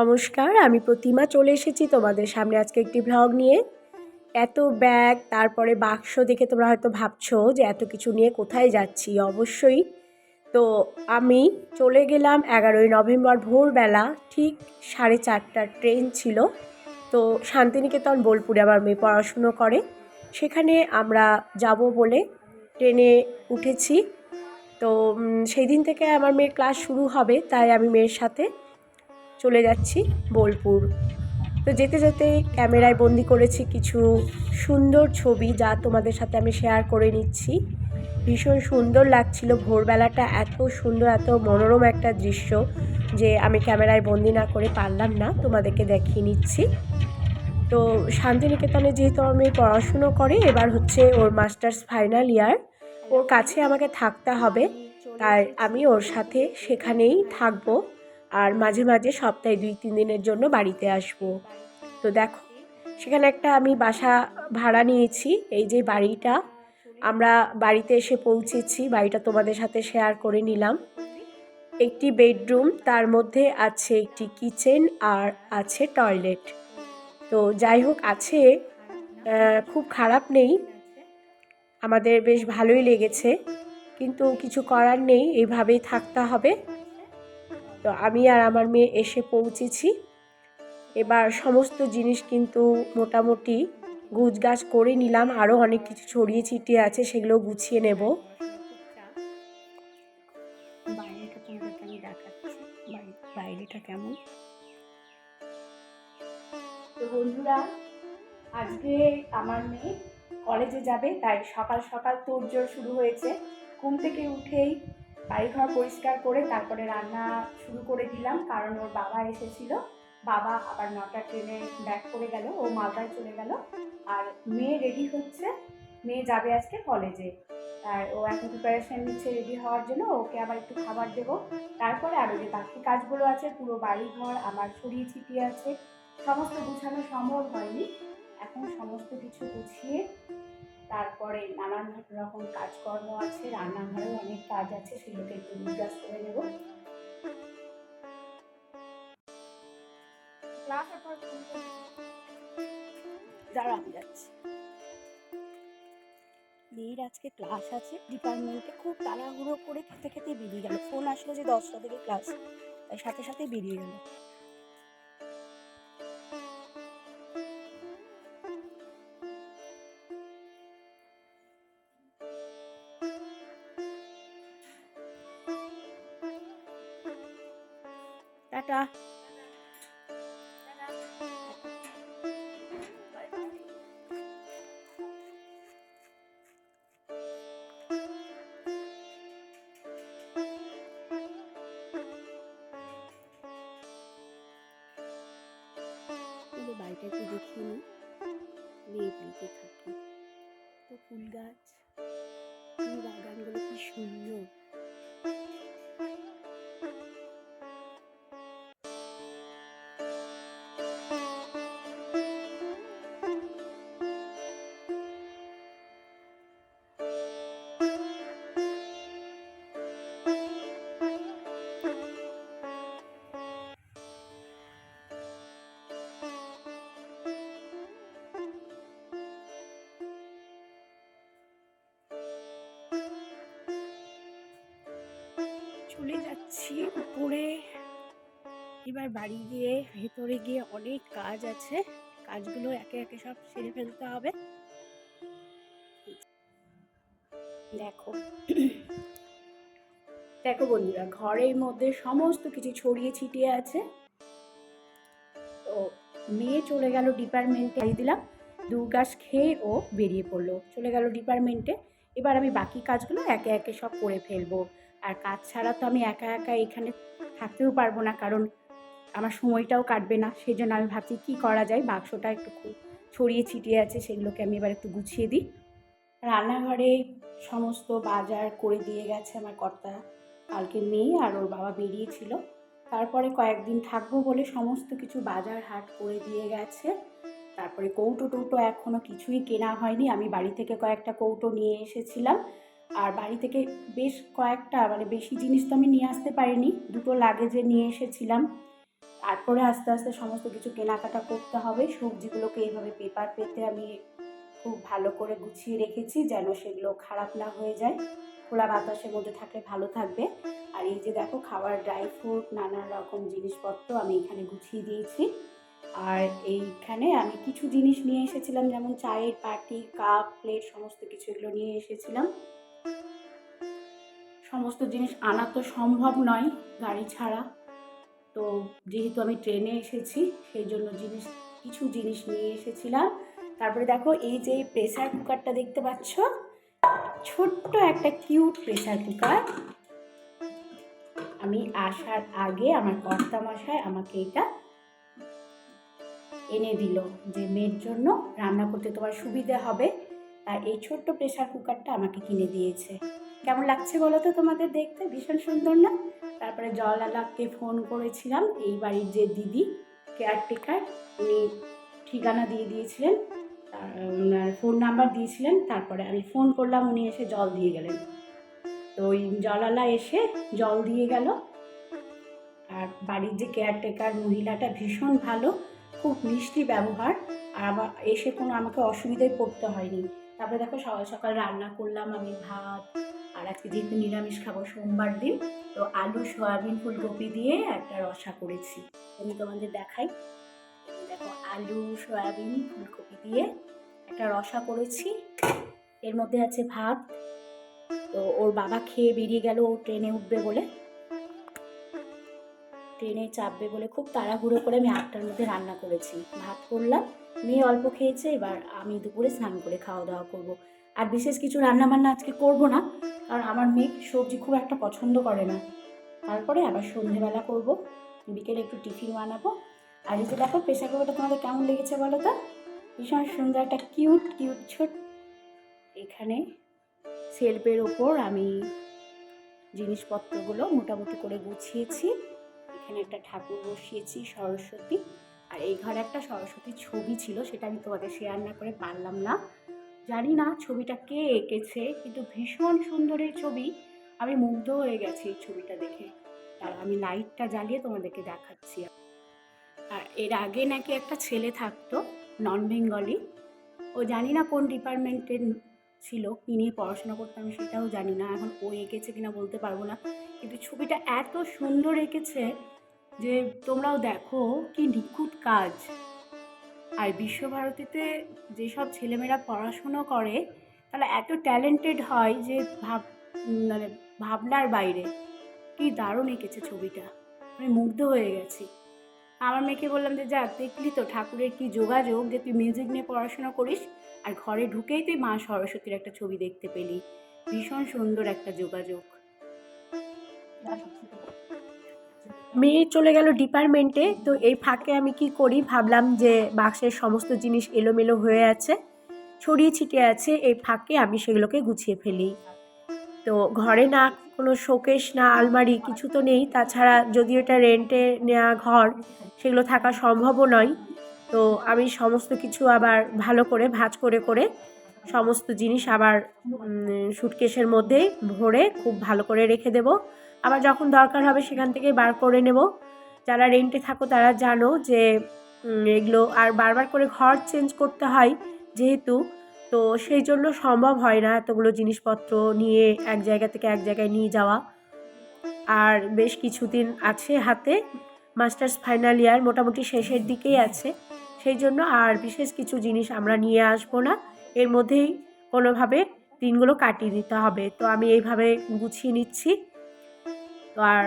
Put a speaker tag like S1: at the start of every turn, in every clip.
S1: নমস্কার, আমি প্রতিমা চলে এসেছি তোমাদের সামনে আজকে একটি ভ্লগ নিয়ে। এত ব্যাগ তারপরে বাক্স দেখে তোমরা হয়তো ভাবছ যে এত কিছু নিয়ে কোথায় যাচ্ছি, অবশ্যই। তো আমি চলে গেলাম এগারোই নভেম্বর ভোরবেলা, ঠিক সাড়ে চারটার ট্রেন ছিল। তো শান্তিনিকেতন, বোলপুরে আমার মেয়ে পড়াশুনো করে। সেখানে আমরা যাব বলে ট্রেনে উঠেছি। তো সেই দিন থেকে আমার মেয়ের ক্লাস শুরু হবে, তাই আমি মেয়ের সাথে চলে যাচ্ছি বোলপুর। তো যেতে যেতে ক্যামেরায় বন্দি করেছি কিছু সুন্দর ছবি যা তোমাদের সাথে আমি শেয়ার করে নিচ্ছি। ভীষণ সুন্দর লাগছিল ভোরবেলাটা, এত সুন্দর, এত মনোরম একটা দৃশ্য যে আমি ক্যামেরায় বন্দি না করে পারলাম না, তোমাদেরকে দেখিয়ে নিচ্ছি। তো শান্তিনিকেতনে যেহেতু আমি পড়াশুনো করে, এবার হচ্ছে ওর মাস্টার্স ফাইনাল ইয়ার, ওর কাছে আমাকে থাকতে হবে। তাই আমি ওর সাথে সেখানেই থাকব। আর মাঝে মাঝে সপ্তাহে দুই, তিন দিনের জন্য বাড়িতে আসব। তো দেখো, সেখানে একটা আমি বাসা ভাড়া নিয়েছি, এই যে বাড়িটা। আমরা বাড়িতে এসে পৌঁছেছি, বাড়িটা তোমাদের সাথে শেয়ার করে নিলাম। একটি বেডরুম তার মধ্যে আছে একটি কিচেন আর আছে টয়লেট তো যাই হোক, আছে খুব খারাপ নেই। আমাদের বেশ ভালোই লেগেছে, কিন্তু কিছু করার নেই এইভাবেই থাকতে হবে। তো আমি আর আমার মেয়ে এসে পৌঁছেছি। এবার সমস্ত জিনিস কিন্তু মোটামুটি গুছগাছ করে নিলাম। আরও অনেক কিছু ছড়িয়ে ছিটিয়ে আছে, সেগুলো গুছিয়ে নেব।
S2: বাইরেটা কেমন?
S1: বন্ধুরা, আজকে আমার মেয়ে কলেজে যাবে, তাই সকাল সকাল তোড়জোড় শুরু হয়েছে। ঘুম থেকে উঠেই বাড়িঘর পরিষ্কার করে তারপরে রান্না শুরু করে দিলাম, কারণ ওর বাবা এসেছিল। বাবা আবার নটা ট্রেনে ব্যাক করে গেল, ও মালদায় চলে গেল। আর মেয়ে রেডি হচ্ছে, মেয়ে যাবে আজকে কলেজে আর ও এখন প্রিপারেশন নিচ্ছে রেডি হওয়ার জন্য, ওকে আবার একটু খাবার দেবো। তারপরে আরও যে বাকি কাজগুলো আছে, পুরো বাড়িঘর আমার ছড়িয়ে ছিটিয়ে আছে, সমস্ত গুছানো সম্ভব হয়নি। এখন সমস্ত কিছু গুছিয়ে তারপরে নানান রকম কাজকর্ম আছে রান্নাঘরেও অনেক কাজ আছে সেগুলোকে একটু নির্যাস করে নেব।
S2: দাঁড়া আমি যাচ্ছি। মেয়ের আজকে ক্লাস আছে ডিপার্টমেন্টে খুব তাড়াহুড়ো করে খেতে খেতে বেরিয়ে গেল। ফোন আসলো যে দশটা থেকে ক্লাস তাই সাথে সাথে বেরিয়ে গেল। বাড়িটা একটু দেখিয়ে নিই মেয়ে থাকে। তো ফুল গাছ ফুল বাগানগুলো কি সুন্দর। চলে যাচ্ছি উপরে। এবার বাড়ি গিয়ে ভেতরে গিয়ে অনেক কাজ আছে। কাজগুলো একে একে সব সেরে ফেলতে হবে। দেখো।
S1: দেখো বন্ধুরা, ঘরের মধ্যে সমস্ত কিছু ছড়িয়ে ছিটিয়ে আছে। তো মেয়ে চলে গেল ডিপার্টমেন্টে দিলাম, দুর্গাস খেয়ে ও বেরিয়ে পড়ল। চলে গেল ডিপার্টমেন্টে এবার আমি বাকি কাজগুলো একে একে সব করে ফেলব। আর কাজ ছাড়া তো আমি একা একা এখানে থাকতেও পারব না, কারণ আমার সময়টাও কাটবে না। সেই জন্য আমি ভাবছি কী করা যায়? বাক্সটা একটু খু- ছড়িয়ে ছিটিয়ে আছে, সেগুলোকে আমি এবার একটু গুছিয়ে দিই। রান্নাঘরে সমস্ত বাজার করে দিয়ে গেছে আমার কর্তা, কালকে মেয়ে আর ওর বাবা বেরিয়েছিল। তারপরে কয়েকদিন থাকব বলে সমস্ত কিছু বাজার হাট করে দিয়ে গেছে। তারপরে কৌটো টৌটো এখনও কিছুই কেনা হয়নি। আমি বাড়ি থেকে কয়েকটা কৌটো নিয়ে এসেছিলাম। আর বাড়ি থেকে বেশ কয়েকটা মানে বেশি জিনিস তো আমি নিয়ে আসতে পারিনি, দুটো লাগেজে নিয়ে এসেছিলাম।
S2: তারপরে আস্তে আস্তে সমস্ত কিছু কেনাকাটা করতে হবে, সবজিগুলোকে এইভাবে পেপার পেতে আমি খুব ভালো করে গুছিয়ে রেখেছি যেন সেগুলো খারাপ না হয়ে যায়। খোলা বাতাসের মধ্যে থাকলে ভালো থাকবে। আর এই যে দেখো, খাওয়ার ড্রাই ফ্রুট নানা রকম জিনিসপত্র আমি এখানে গুছিয়ে দিয়েছি। আর এইখানে আমি কিছু জিনিস নিয়ে এসেছিলাম, যেমন চায়ের পাটি কাপ প্লেট সমস্ত কিছু এগুলো নিয়ে এসেছিলাম। সমস্ত জিনিস আনা তো সম্ভব নয় গাড়ি ছাড়া। তো যেহেতু আমি ট্রেনে এসেছি, সেই জন্য জিনিস, কিছু জিনিস নিয়ে এসেছিলাম। তারপরে দেখো, এই যে প্রেসার কুকারটা দেখতে পাচ্ছ? ছোট্ট একটা কিউট প্রেসার কুকার আমি আসার আগে আমার কর্তা মশাই আমাকে এটা এনে দিল যে, মেয়ের জন্য রান্না করতে তোমার সুবিধে হবে। আর এই ছোট্ট প্রেসার কুকারটা আমাকে কিনে দিয়েছে। কেমন লাগছে বলো তো তোমাদের দেখতে? ভীষণ সুন্দর না? তারপরে জলালাকে ফোন করেছিলাম, এই বাড়ির যে দিদি কেয়ারটেকার উনি ঠিকানা দিয়ে দিয়েছিলেন ওনার ফোন নাম্বার দিয়েছিলেন, তারপরে আমি ফোন করলাম, উনি এসে জল দিয়ে গেলেন। তো ওই জলালা এসে জল দিয়ে গেল। আর বাড়ির যে কেয়ারটেকার মহিলাটা ভীষণ ভালো, খুব মিষ্টি ব্যবহার, আর আবার এসে কোনো আমাকে অসুবিধায় পড়তে হয়নি। তারপরে দেখো সকাল সকাল রান্না করলাম আমি ভাত, আর আজকে যেহেতু নিরামিষ খাব সোমবার দিন, তো আলু, সয়াবিন, ফুলকপি দিয়ে একটা রসা করেছি। আমি তোমাদের দেখাই। দেখো আলু, সয়াবিন, ফুলকপি দিয়ে একটা রসা করেছি। এর মধ্যে আছে ভাত। তো ওর বাবা খেয়ে বেরিয়ে গেল, ও ট্রেনে উঠবে বলে। ট্রেনে চাপবে বলে খুব তাড়াহুড়ো করে আমি আটটার মধ্যে রান্না করেছি। ভাত করলাম। মেয়ে অল্প খেয়েছে, এবার আমি দুপুরে স্নান করে খাওয়া দাওয়া করব। আর বিশেষ কিছু রান্না বান্না আজকে করব না, কারণ আমার মেয়ে সবজি খুব একটা পছন্দ করে না। তারপরে আবার সন্ধেবেলা করব, বিকেলে একটু টিফিন বানাবো। আর এই যে দেখো, প্রেশার কুকারটা তোমাদের কেমন লেগেছে বলো তো? ভীষণ সুন্দর একটা কিউট কিউট ছোট। এখানে সেলফের ওপর আমি জিনিসপত্রগুলো মোটামুটি করে গুছিয়েছি। এখানে একটা ঠাকুর বসিয়েছি, সরস্বতী। আর এই ঘরে একটা সরস্বতীর ছবি ছিল, সেটা আমি তোমাদের শেয়ার না করে পারলাম না। জানি না ছবিটা কে এঁকেছে, কিন্তু ভীষণ সুন্দর এই ছবি। আমি মুগ্ধ হয়ে গেছি এই ছবিটা দেখে। আর আমি লাইটটা জ্বালিয়ে তোমাদেরকে দেখাচ্ছি। আর এর আগে নাকি একটা ছেলে থাকতো, নন বেঙ্গলি। ও জানি না কোন ডিপার্টমেন্টের ছিল, কি নিয়ে পড়াশোনা করতাম আমি সেটাও জানি না। এখন ও এঁকেছে কিনা বলতে পারব না। কিন্তু ছবিটা এত সুন্দর এঁকেছে যে তোমরাও দেখো কি নিখুঁত কাজ। আর বিশ্বভারতীতে যেসব ছেলেমেয়েরা পড়াশুনো করে, তারা এত ট্যালেন্টেড হয় যে ভাব মানে ভাবনার বাইরে। কি দারুণ এঁকেছে ছবিটা। আমি মুগ্ধ হয়ে গেছি। আমার মেয়েকে বললাম যে, যা, দেখলি তো ঠাকুরের কি যোগাযোগ যে তুই মিউজিক নিয়ে পড়াশোনা করিস, আর ঘরে ঢুকেই তুই মা সরস্বতীর একটা ছবি দেখতে পেলি। ভীষণ সুন্দর একটা যোগাযোগ।
S1: মেয়ে চলে গেল ডিপার্টমেন্টে তো এই ফাঁকে আমি কি করি? ভাবলাম যে বাক্সের সমস্ত জিনিস এলোমেলো হয়ে আছে, ছড়িয়ে ছিটিয়ে আছে, এই ফাঁকে আমি সেগুলোকে গুছিয়ে ফেলি। তো ঘরে না, কোনো শোকেশ না, আলমারি কিছু তো নেই। তাছাড়া যদিও এটা রেন্টে নেওয়া ঘর, সেগুলো থাকা সম্ভবও নয়। তো আমি সমস্ত কিছু আবার ভালো করে, ভাঁজ করে করে সমস্ত জিনিস আবার সুটকেসের মধ্যে ভরে খুব ভালো করে রেখে দেবো। আবার যখন দরকার হবে সেখান থেকে বার করে নেব। যারা রেন্টে থাকো তারা জানো যে এগুলো আর বারবার করে ঘর চেঞ্জ করতে হয় যেহেতু। তো সেই জন্য সম্ভব হয় না এতগুলো জিনিসপত্র নিয়ে এক জায়গা থেকে এক জায়গায় নিয়ে যাওয়া। আর বেশ কিছুদিন আছে হাতে মাস্টার্স ফাইনাল ইয়ার মোটামুটি শেষের দিকেই আছে। সেই জন্য আর বিশেষ কিছু জিনিস আমরা নিয়ে আসব না। এর মধ্যেই কোনোভাবে দিনগুলো কাটিয়ে দিতে হবে। তো আমি এইভাবে গুছিয়ে নিচ্ছি। তো আর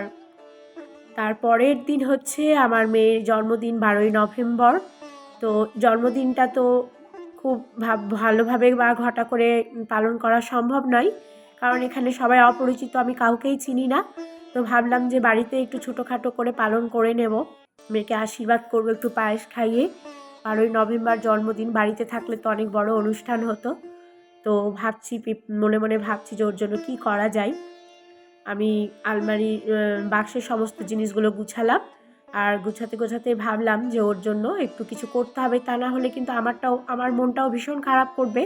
S1: তারপরের দিন হচ্ছে আমার মেয়ের জন্মদিন বারোই নভেম্বর। তো জন্মদিনটা তো খুব ভাব, ভালোভাবে বা ঘটা করে পালন করা সম্ভব নয়। কারণ এখানে সবাই অপরিচিত, আমি কাউকেই চিনি না। তো ভাবলাম যে বাড়িতে একটু ছোটোখাটো করে পালন করে নেব। মেয়েকে আশীর্বাদ করব একটু পায়েস খাইয়ে। বারোই নভেম্বর জন্মদিন, বাড়িতে থাকলে তো অনেক বড় অনুষ্ঠান হতো। তো ভাবছি, মনে মনে ভাবছি যে ওর জন্য কী করা যায়। আমি আলমারি বাক্সের সমস্ত জিনিসগুলো গুছালাম। আর গুছাতে গোছাতে ভাবলাম যে ওর জন্য একটু কিছু করতে হবে। তা না হলে কিন্তু আমারটাও, আমার মনটাও ভীষণ খারাপ করবে।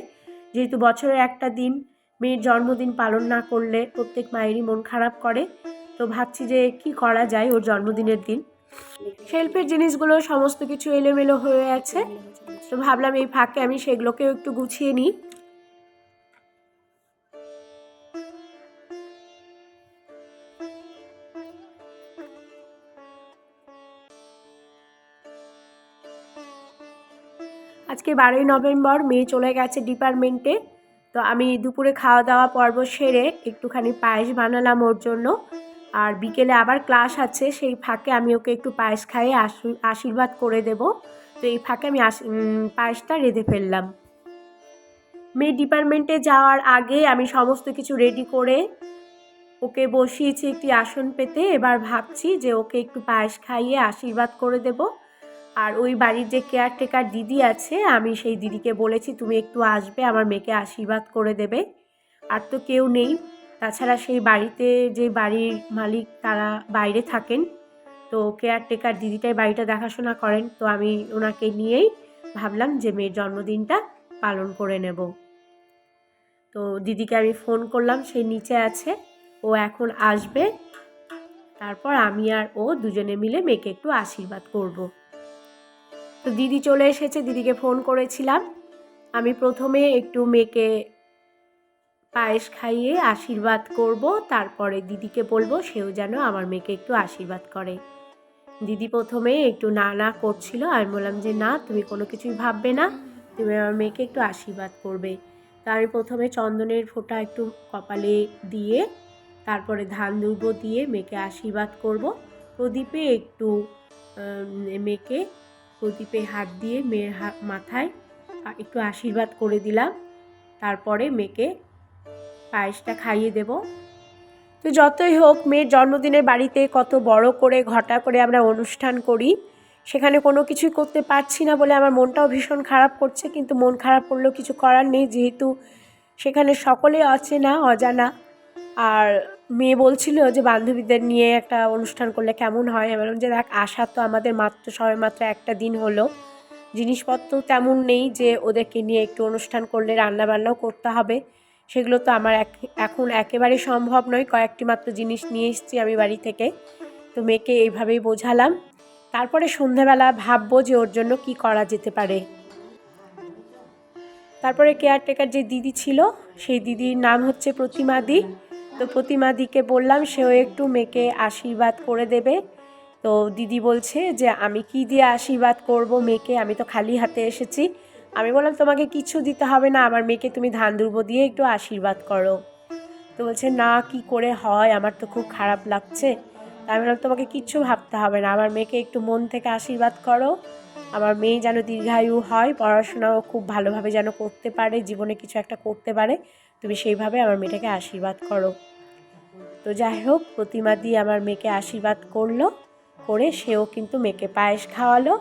S1: যেহেতু বছরের একটা দিন, মেয়ের জন্মদিন পালন না করলে প্রত্যেক মায়েরই মন খারাপ করে। তো ভাবছি যে কি করা যায় ওর জন্মদিনের দিন। শেল্ফের জিনিসগুলো সমস্ত কিছু এলোমেলো হয়ে আছে। তো ভাবলাম এই ফাঁকে আমি সেগুলোকেও একটু গুছিয়ে নিই। আজকে বারোই নভেম্বর মেয়ে চলে গেছে ডিপার্টমেন্টে তো আমি দুপুরে খাওয়া দাওয়া পর্ব সেরে একটুখানি পায়েস বানালাম ওর জন্য। আর বিকেলে আবার ক্লাস আছে, সেই ফাঁকে আমি ওকে একটু পায়েস খাইয়ে আশী- আশীর্বাদ করে দেব। তো এই ফাঁকে আমি পায়েসটা রেঁধে ফেললাম। মেয়ে ডিপার্টমেন্টে যাওয়ার আগে আমি সমস্ত কিছু রেডি করে ওকে বসিয়েছি একটি আসন পেতে। এবার ভাবছি যে ওকে একটু পায়েস খাইয়ে আশীর্বাদ করে দেব। আর ওই বাড়ির যে কেয়ারটেকার দিদি আছে, আমি সেই দিদিকে বলেছি, তুমি একটু আসবে, আমার মেয়েকে আশীর্বাদ করে দেবে। আর তো কেউ নেই। তাছাড়া সেই বাড়িতে যে বাড়ির মালিক, তারা বাইরে থাকেন। তো কেয়ারটেকার দিদিটাই বাড়িটা দেখাশোনা করেন। তো আমি ওনাকে নিয়েই ভাবলাম যে মেয়ের জন্মদিনটা পালন করে নেব। তো দিদিকে আমি ফোন করলাম, সে নিচে আছে, ও এখন আসবে। তারপর আমি আর ও দুজনে মিলে মেয়েকে একটু আশীর্বাদ করব। তো দিদি চলে এসেছে, দিদিকে ফোন করেছিলাম। আমি প্রথমে একটু মেয়েকে পায়েস খাইয়ে আশীর্বাদ করব, তারপরে দিদিকে বলব সেও যেন আমার মেয়েকে একটু আশীর্বাদ করে। দিদি প্রথমে একটু না না করছিল, আমি বললাম যে না, তুমি কোনো কিছুই ভাববে না, তুমি আমার মেয়েকে একটু আশীর্বাদ করবে। তা আমি প্রথমে চন্দনের ফোঁটা একটু কপালে দিয়ে, তারপরে ধান দুর্ব দিয়ে মেয়েকে আশীর্বাদ করব। প্রদীপে একটু মেয়েকে প্রদীপে হাত দিয়ে মেয়ের মাথায় একটু আশীর্বাদ করে দিলাম। তারপরে মেয়েকে পায়েসটা খাইয়ে দেব। তো যতই হোক, মেয়ের জন্মদিনের বাড়িতে কত বড় করে, ঘটা করে আমরা অনুষ্ঠান করি, সেখানে কোনো কিছুই করতে পারছি না বলে আমার মনটাও ভীষণ খারাপ করছে। কিন্তু মন খারাপ করলেও কিছু করার নেই, যেহেতু সেখানে সকলে অচেনা, অজানা। আর মেয়ে বলছিল যে বান্ধবীদের নিয়ে একটা অনুষ্ঠান করলে কেমন হয়? আমি বললাম যে, দেখ, আশা তো আমাদের মাত্র, সবে মাত্র একটা দিন হলো। জিনিসপত্র তেমন নেই যে ওদেরকে নিয়ে একটু অনুষ্ঠান করলে রান্না বান্নাও করতে হবে। সেগুলো তো আমার এখন একেবারে সম্ভব নয়। কয়েকটি মাত্র জিনিস নিয়ে এসেছি আমি বাড়ি থেকে। তো মেয়েকে এইভাবেই বোঝালাম। তারপরে সন্ধ্যাবেলা ভাববো যে ওর জন্য কি করা যেতে পারে। তারপরে কেয়ারটেকার যে দিদি ছিল, সেই দিদির নাম হচ্ছে প্রতিমাদি তো প্রতিমাদিকে বললাম, সেও একটু মেয়েকে আশীর্বাদ করে দেবে। তো দিদি বলছে যে, আমি কি দিয়ে আশীর্বাদ করব মেয়েকে? আমি তো খালি হাতে এসেছি। আমি বললাম, তোমাকে কিছু দিতে হবে না, আমার মেয়েকে তুমি ধান দুর্ব দিয়ে একটু আশীর্বাদ করো। তো বলছে, না, কি করে হয়? আমার তো খুব খারাপ লাগছে। আমি বললাম, তোমাকে কিচ্ছু ভাবতে হবে না, আমার মেয়েকে একটু মন থেকে আশীর্বাদ করো। আমার মেয়ে যেন দীর্ঘায়ু হয়, পড়াশোনাও খুব ভালোভাবে যেন করতে পারে, জীবনে কিছু একটা করতে পারে, তুমি সেইভাবে আমার মেয়েটাকে আশীর্বাদ করো। তো যাই হোক, প্রতিমা দিয়ে আমার মেয়েকে আশীর্বাদ করল, করে সেও কিন্তু মেয়েকে পায়েস খাওয়ালো।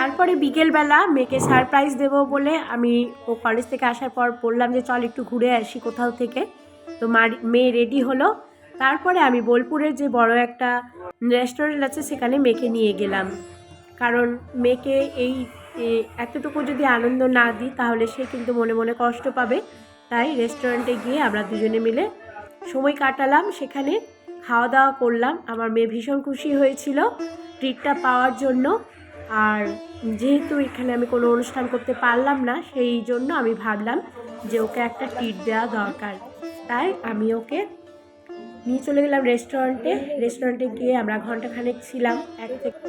S1: তারপরে বিকেলবেলা মেয়েকে সারপ্রাইজ দেবো বলে আমি ও কলেজ থেকে আসার পর বললাম যে, চল একটু ঘুরে আসি কোথাও থেকে। তো মেয়ে রেডি হলো। তারপরে আমি বোলপুরের যে বড় একটা রেস্টুরেন্ট আছে, সেখানে মেয়েকে নিয়ে গেলাম। কারণ মেয়েকে এই এতটুকু যদি আনন্দ না দিই, তাহলে সে কিন্তু মনে মনে কষ্ট পাবে। তাই রেস্টুরেন্টে গিয়ে আমরা দুজনে মিলে সময় কাটালাম। সেখানে খাওয়া দাওয়া করলাম। আমার মেয়ে ভীষণ খুশি হয়েছিল। ট্রিটটা পাওয়ার জন্য। আর যেহেতু এখানে আমি কোনো অনুষ্ঠান করতে পারলাম না, সেই জন্য আমি ভাবলাম যে ওকে একটা টিট দেওয়া দরকার। তাই আমি ওকে নিয়ে চলে গেলাম রেস্টুরেন্টে রেস্টুরেন্টে গিয়ে আমরা ঘন্টাখানেক ছিলাম, এক থেকে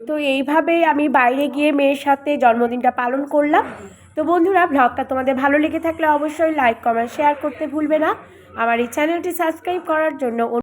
S1: তো এইভাবেই আমি বাইরে গিয়ে মেয়ের সাথে জন্মদিনটা পালন করলাম। তো বন্ধুরা ব্লগটা তোমাদের ভালো লেগে থাকলে অবশ্যই লাইক কমেন্ট শেয়ার করতে ভুলবে না। আমার এই চ্যানেলটি সাবস্ক্রাইব করার জন্য